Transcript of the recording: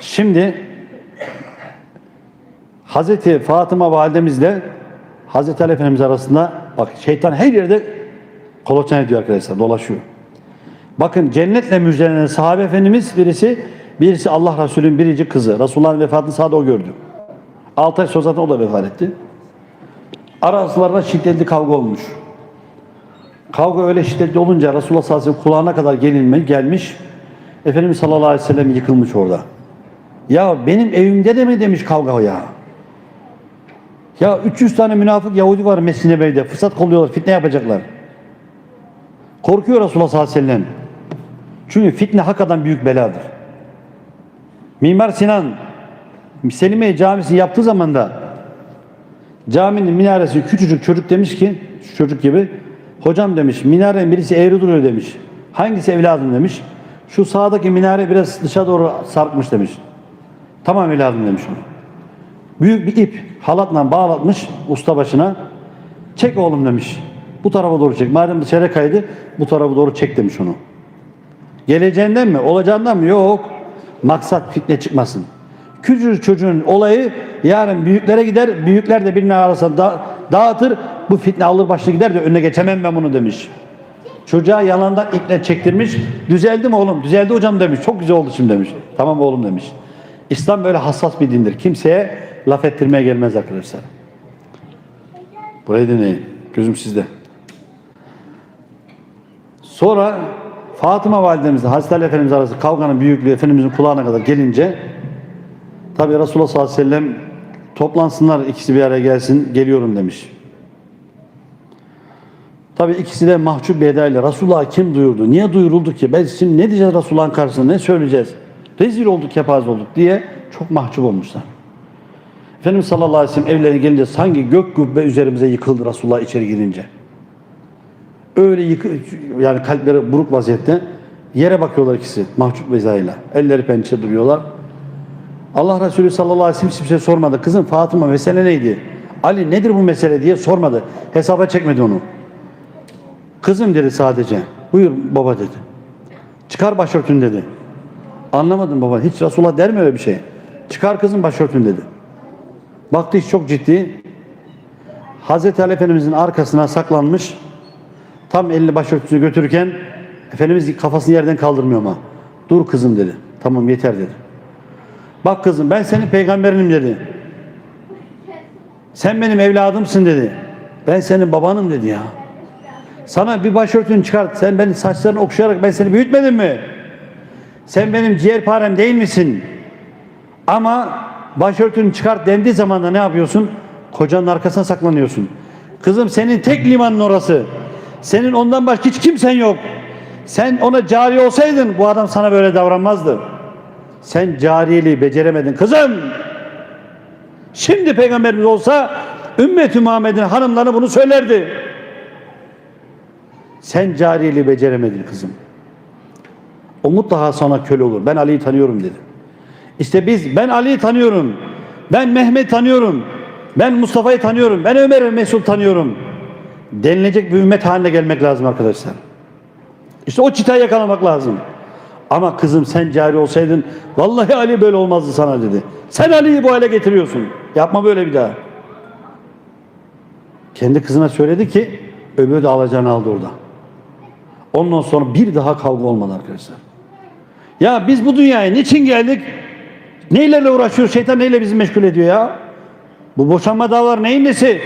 Şimdi Hazreti Fatıma validemizle Hazreti Ali Efendimiz arasında bak şeytan her yerde kolaçan ediyor arkadaşlar dolaşıyor. Bakın cennetle müjdelenen sahabe efendimiz birisi birisi Allah Resulü'nün biricik kızı. Resulullah'ın vefatını sadece o gördü. 6 ay sonra zaten o da vefat etti. Aralarında şiddetli kavga olmuş. Kavga öyle şiddetli olunca Resulullah sallallahu aleyhi ve sellem kulağına kadar gelinme, gelmiş. Efendimiz sallallahu aleyhi ve sellem yıkılmış orada. Ya benim evimde de mi demiş kavga ya. Ya 300 tane münafık Yahudi var Mescid-i Nebevi'de. Fırsat kolluyorlar, fitne yapacaklar. Korkuyor Resulullah sallallahu aleyhi ve sellem. Çünkü fitne hakikaten büyük beladır. Mimar Sinan Selimiye Camisi yaptığı zaman da caminin minaresi küçücük çocuk demiş ki çocuk gibi hocam demiş minarenin birisi eğri duruyor demiş. Hangisi evladım demiş. Şu sağdaki minare biraz dışa doğru sarkmış demiş. Tamam evladım demiş onu. Büyük bir ip halatla bağlatmış usta başına. Çek oğlum demiş. Bu tarafa doğru çek. Madem dışarı kaydı bu tarafa doğru çek demiş onu. Geleceğinden mi? Olacağından mı? Yok. Maksat fitne çıkmasın. Küçücük çocuğun olayı yarın büyüklere gider. Büyükler de birbirine arasında da- dağıtır. Bu fitne alır başlı gider de önüne geçemem ben bunu demiş. Çocuğa yalandan iple çektirmiş. Düzeldi mi oğlum? Düzeldi hocam demiş. Çok güzel oldu şimdi demiş. Tamam oğlum demiş. İslam böyle hassas bir dindir. Kimseye laf ettirmeye gelmez arkadaşlar. Burayı dinleyin. Gözüm sizde. Sonra Fatıma validemizle Hazreti Ali Efendimiz arası kavganın büyüklüğü Efendimizin kulağına kadar gelince tabi Resulullah sallallahu aleyhi ve sellem toplansınlar ikisi bir araya gelsin geliyorum demiş. Tabi ikisi de mahcup bir edayla Resulullah kim duyurdu? Niye duyuruldu ki? Ben şimdi ne diyeceğiz Resulullah'ın karşısında? Ne söyleyeceğiz? Rezil olduk, kepaze olduk diye çok mahcup olmuşlar. Efendimiz sallallahu aleyhi ve sellem evlerine gelince sanki gök kubbe üzerimize yıkıldı Resulullah içeri girince. Öyle yıkı, yani kalpleri buruk vaziyette yere bakıyorlar ikisi mahcup vezayla. Elleri pençe duruyorlar. Allah Resulü sallallahu aleyhi ve sellem hiçbir şey sormadı. Kızım Fatıma mesele neydi? Ali nedir bu mesele diye sormadı. Hesaba çekmedi onu. Kızım dedi sadece. Buyur baba dedi. Çıkar başörtün dedi. Anlamadım baba. Hiç Resulullah der mi öyle bir şey? Çıkar kızım başörtün dedi. Baktı iş çok ciddi. Hazreti Ali Efendimizin arkasına saklanmış. Tam elini başörtüsünü götürürken Efendimiz kafasını yerden kaldırmıyor ama. Dur kızım dedi. Tamam yeter dedi. Bak kızım ben senin peygamberinim dedi. Sen benim evladımsın dedi. Ben senin babanım dedi ya. Sana bir başörtünü çıkart. Sen benim saçlarını okşayarak ben seni büyütmedim mi? Sen benim ciğerparem değil misin? Ama başörtünü çıkart dendiği zaman da ne yapıyorsun? Kocanın arkasına saklanıyorsun. Kızım senin tek limanın orası. Senin ondan başka hiç kimsen yok. Sen ona cari olsaydın bu adam sana böyle davranmazdı. Sen cariyeliği beceremedin kızım. Şimdi peygamberimiz olsa ümmet-i Muhammed'in hanımları bunu söylerdi. Sen cariyeliği beceremedin kızım. O mutlaka sana köle olur. Ben Ali'yi tanıyorum dedi. İşte biz ben Ali'yi tanıyorum. Ben Mehmet tanıyorum. Ben Mustafa'yı tanıyorum. Ben Ömer ve Mesut tanıyorum. Denilecek bir ümmet haline gelmek lazım arkadaşlar. İşte o çıtayı yakalamak lazım. Ama kızım sen cari olsaydın vallahi Ali böyle olmazdı sana dedi. Sen Ali'yi bu hale getiriyorsun. Yapma böyle bir daha. Kendi kızına söyledi ki öbürü de alacağını aldı orada. Ondan sonra bir daha kavga olmadı arkadaşlar. Ya biz bu dünyaya niçin geldik? Neylerle uğraşıyoruz? Şeytan neyle bizi meşgul ediyor ya? Bu boşanma davaları neyin nesi?